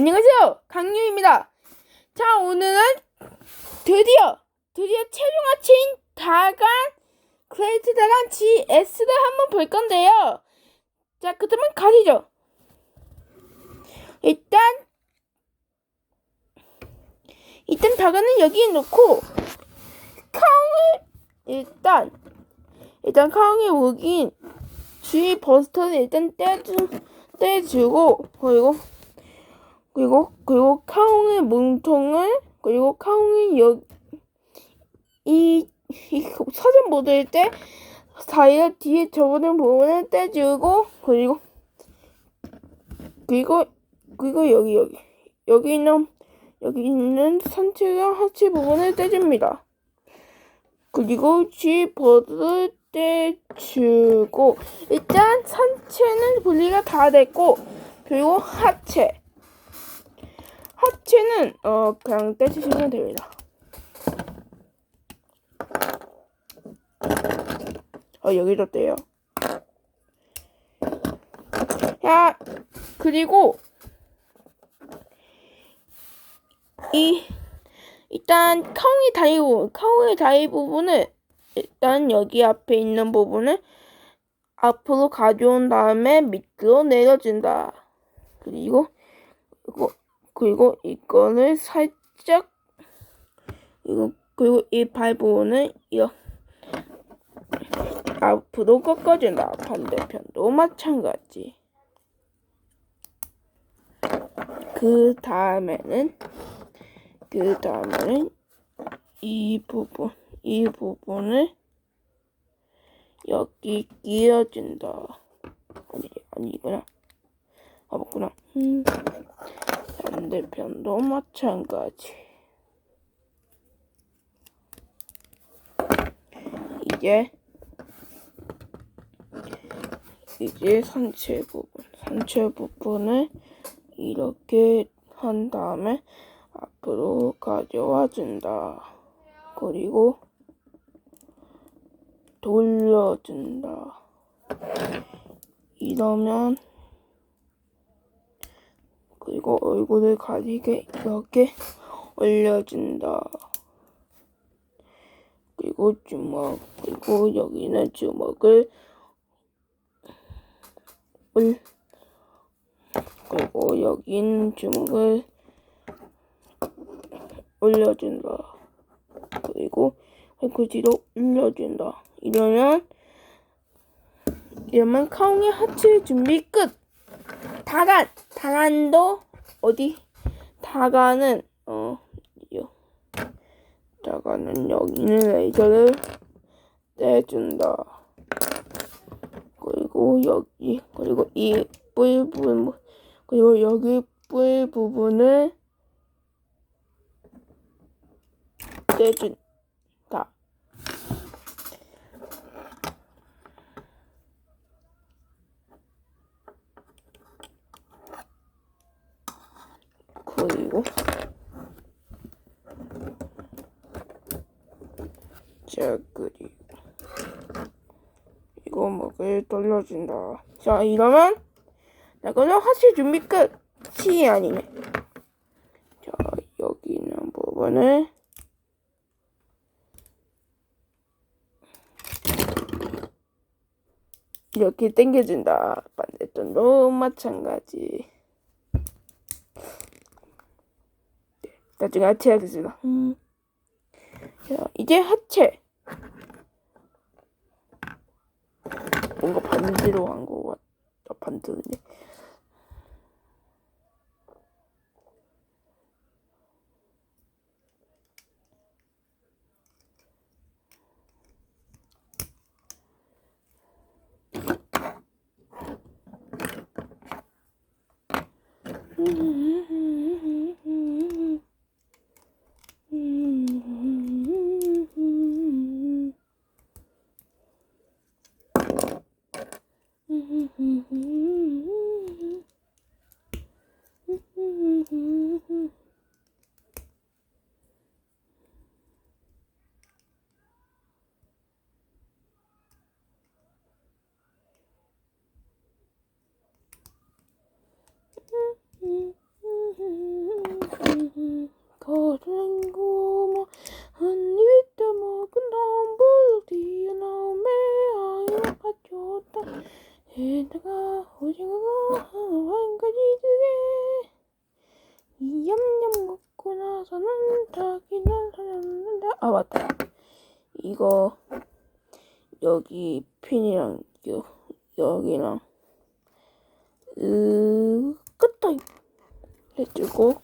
안녕하세요. 강유입니다. 자, 오늘은 드디어, 드디어 최종 화체인 다간, 그레이트 다간 GS를 한번 볼 건데요. 자, 그러면 가시죠. 일단, 일단 다간은 여기에 놓고, 카웅을, 일단, 일단 카웅의 무기인 G 버스터를 일단 떼주, 떼주고, 그리고, 그리고 그리고 카웅의 몸통을 그리고 카웅의 여이 이 사진 모드일 때 다이아 뒤에 접어든 부분을 떼주고 그리고 그리고 그리고 여기 여기 여기 있는 여기 있는 상체와 하체 부분을 떼줍니다. 그리고 G 버드를 떼주고 일단 상체는 분리가 다 됐고 그리고 하체 하체는 어 그냥 떼주시면 됩니다. 어 여기도 떼요. 야 그리고 이 일단 카웅의 다리 카웅의 다리 부분을 일단 여기 앞에 있는 부분을 앞으로 가져온 다음에 밑으로 내려준다. 그리고 그리고 그리고 이거를 살짝 이거 그리고 이 발 부분을 이렇게 앞으로 꺾어준다. 반대편도 마찬가지. 그 다음에는 그 다음에는 이 부분 이 부분을 여기 끼워준다. 아니 아니구나. 아 맞구나. 음. 반대편도 마찬가지. 이제 이제 상체 부분, 상체 부분을 이렇게 한 다음에 앞으로 가져와 준다. 그리고 돌려준다. 이러면 그리고 얼굴을 가리게 이렇게 올려준다. 그리고 주먹, 그리고 여기는 주먹을 올, 그리고 여긴 주먹을 올려준다. 그리고 팔꿈치도 올려준다. 이러면 이러면 카웅의 하체 준비 끝. 다간 다간도 어디 다간은 어 요. 다간은 여기는 레이저를 떼준다. 그리고 여기 그리고 이 뿔 부분 그리고 여기 뿔 부분을 떼준다. 그리고 자 그리고 이거 먹을 돌려준다. 자 이러면 나 그럼 하실 준비 끝이 아니네. 자 여기 있는 부분을 이렇게 당겨준다. 반대편도 마찬가지 나중에 하체 하겠습니다. 음. 자, 이제 하체. 뭔가 반대로 한거 같다. 반대네. 오 여기 핀이랑 여, 여기랑 으 끝도 해주고.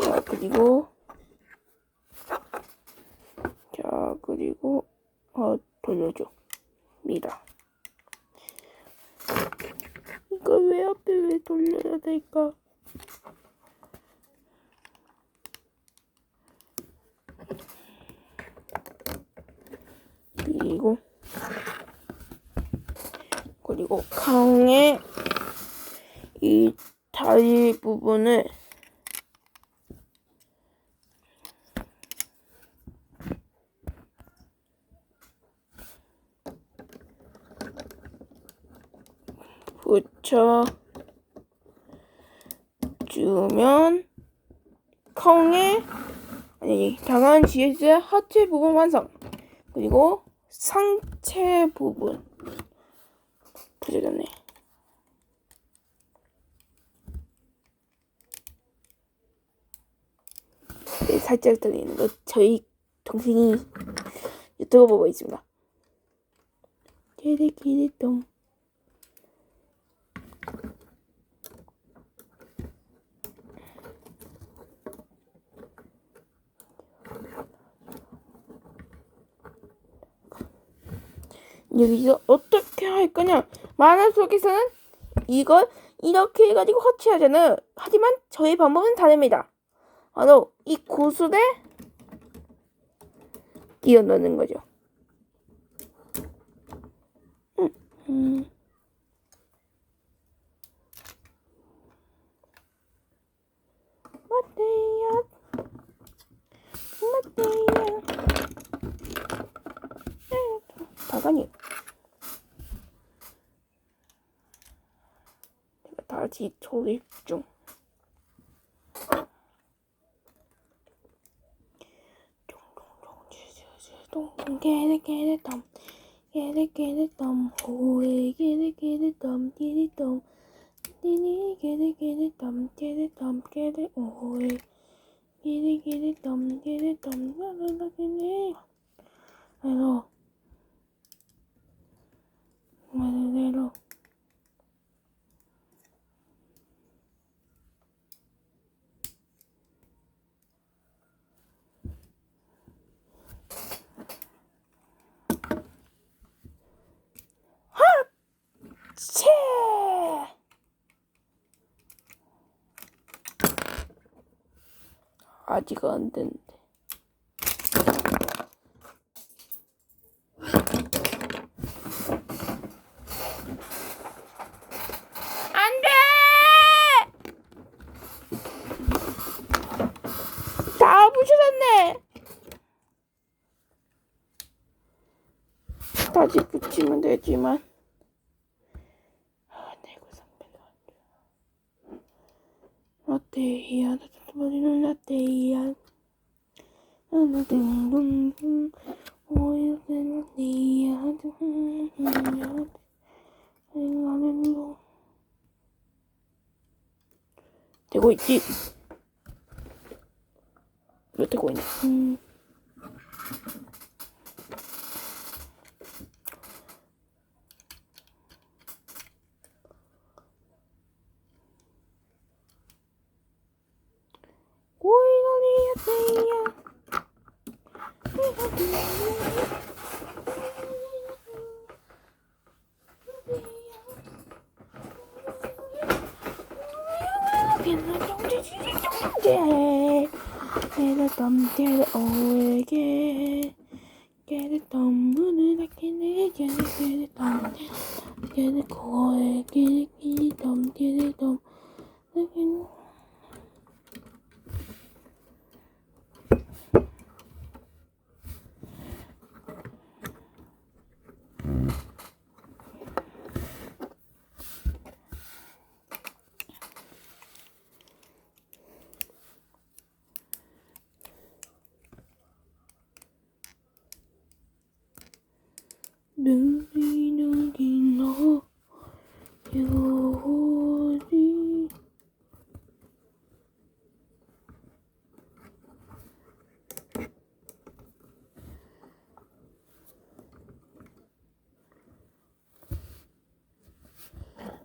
자 그리고 자 그리고 어 돌려줘 미다. 이거 왜 앞에 왜 돌려야 될까 그리고 그리고 강의 이 다리 부분을 붙여 주면 콩의 아니 당한 지혜의 하체 부분 완성. 그리고 상체 부분. 부서졌네. 네, 살짝 떨리는 거 저희 동생이 유튜브 보고 있습니다. 기리기리똥 여기서 어떻게 할 거냐? 만화 속에서는 이걸 이렇게 해가지고 허치하잖아요. 하지만 저희 방법은 다릅니다. 바로 이 고수대 끼워 넣는 거죠. 음, 음. 바가니. 다시 조립 중. 주주주 똥똥 게레 게레 덤 게레 게레 덤 호에 게레 게레 덤 디리 덤 디니 게레 게레 덤 게레 덤 게레 오에 게레 게레 덤 게레 덤 라라라 게레 아이고 말대로 채 아직 안 된대. 다시 붙이면 되지만. 아, 내고 상태가 안 좋아. 라떼야, 머리는 라떼야. 하나 둥둥둥, 오일은 라떼야, 둥둥둥. 나는 뭐 되고 있지? 왜 되고 있냐? 음. 오이노리야 Get it dum, get it oh, get Get it dum, 문을 닫기네 get it, get it dum, get it dum 눈이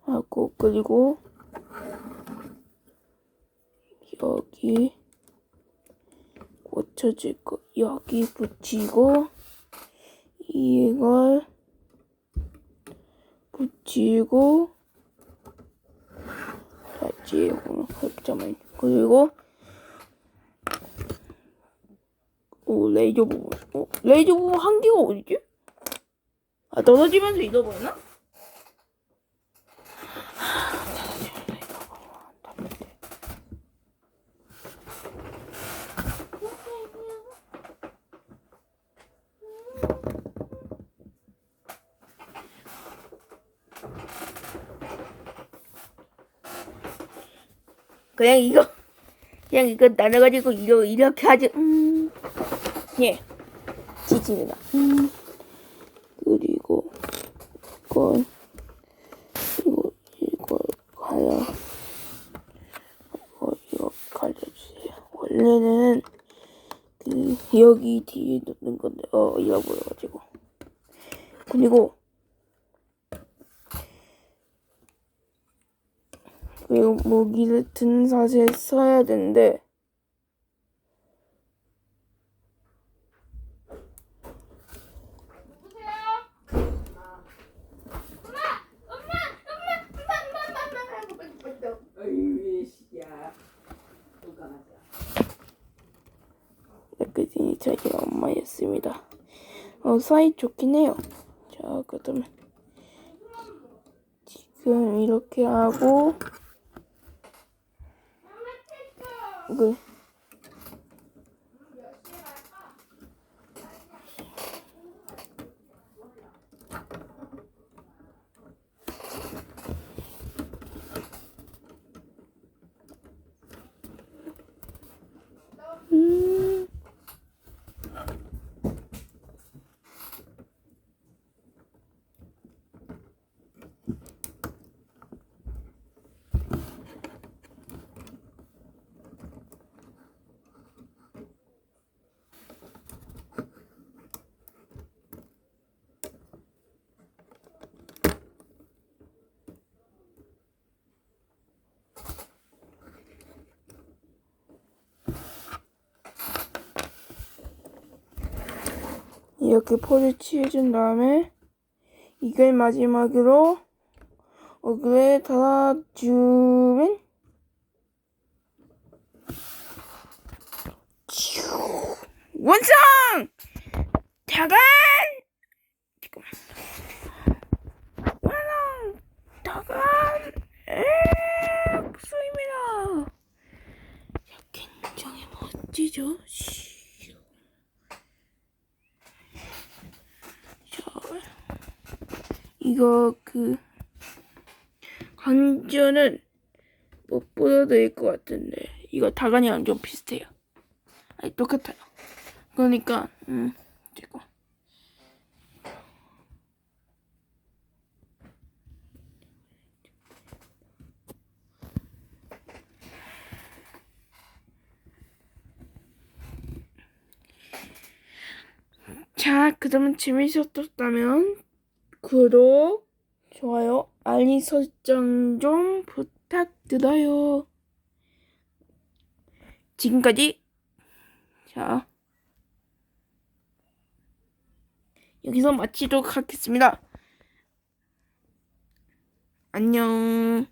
하고 그리고 여기 고쳐질 거 여기 붙이고 이걸 붙이고 다시 잠깐만 그리고 오 레이저 부분 어 레이저 부분 한 개가 어디지? 아 떨어지면서 잃어버렸나? 그냥 이거 그냥 이거 나눠가지고 이러, 이렇게 하지 음. 예 지집니다 음. 그리고 이건 이거 이거 가려 이거 이거 가려주세요 원래는 그 여기 뒤에 넣는 건데 어 잃어버려가지고 그리고 그리고 모기를 든 사실 써야 되는데 자기가 엄마였습니다. 어 사이 좋긴 해요. 자 그러면 지금 이렇게 하고 그 이렇게 포즈 취해준 다음에 이걸 마지막으로 얼굴에 달아주면 슈! 완성! 다간! 잠깐만. 다간! 엑소입니다. 굉장히 멋지죠? 슈. 자, 이거 그 관절은 못 보여드릴 것 같은데 이거 다간이랑 좀 비슷해요. 아니 똑같아요. 그러니까 음 이거 자, 그러면 재밌었다면 구독, 좋아요, 알림 설정 좀 부탁드려요. 지금까지 자 여기서 마치도록 하겠습니다. 안녕.